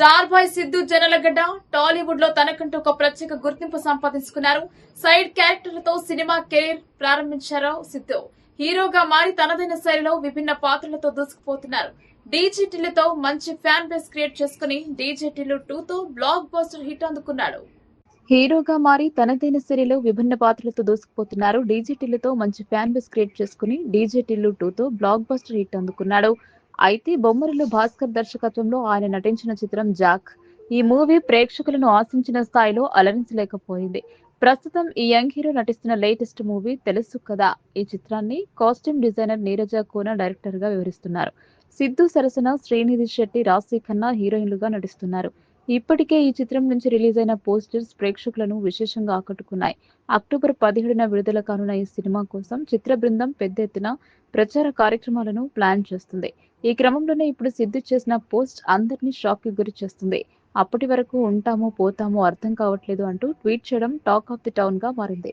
Star boy Siddhu Jonnalagadda టాలీవుడ్లో తనకంటూ ఒక ప్రత్యేక గుర్తింపు సంపాదించుకున్నారు. సైడ్ క్యారెక్టర్లతో సినిమా కెరీర్ ప్రారంభించారు సిద్ధు. హీరోగా మారి తనదైన శైలిలో విభిన్న పాత్రలతో దూసుకుపోతున్నారు. డీజీటీలతో మంచి ఫ్యాన్ బేస్ క్రియేట్ చేసుకుని డీజీటీలు టూతో బ్లాక్ బస్టర్ హిట్ అందుకున్నాడు. హీరోగా మారి తనదైన శైలిలో విభిన్న పాత్రలతో దూసుకుపోతున్నారు. డీజేటీలతో మంచి ఫ్యాన్ బేస్ క్రియేట్ చేసుకుని డీజేటీలు టూతో బ్లాక్ బస్టర్ హిట్ అందుకున్నాడు. అయితే బొమ్మరిలో భాస్కర్ దర్శకత్వంలో ఆయన నటించిన చిత్రం జాక్. ఈ మూవీ ప్రేక్షకులను ఆశించిన స్థాయిలో అలరించలేకపోయింది. ప్రస్తుతం ఈ యంగ్ హీరో నటిస్తున్న లేటెస్ట్ మూవీ తెలుసు కదా. ఈ చిత్రాన్ని కాస్ట్యూమ్ డిజైనర్ నీరజ కోన డైరెక్టర్గా వివరిస్తున్నారు. సిద్ధు సరసన శ్రీనిధి శెట్టి రాశి ఖన్నా హీరోయిన్లుగా నటిస్తున్నారు. ఇప్పటికే ఈ చిత్రం నుంచి రిలీజ్ అయిన పోస్టర్స్ ప్రేక్షకులను విశేషంగా ఆకట్టుకున్నాయి. అక్టోబర్ పదిహేడున విడుదల కానున్న ఈ సినిమా కోసం చిత్ర బృందం పెద్ద ఎత్తున ప్రచార కార్యక్రమాలను ప్లాన్ చేస్తుంది. ఈ క్రమంలోనే ఇప్పుడు సిద్ధు చేసిన పోస్ట్ అందరినీ షాక్కి గురి చేస్తుంది. అప్పటి వరకు ఉంటామో పోతామో అర్థం కావట్లేదు అంటూ ట్వీట్ చేయడం టాక్ ఆఫ్ ది టౌన్గా మారింది.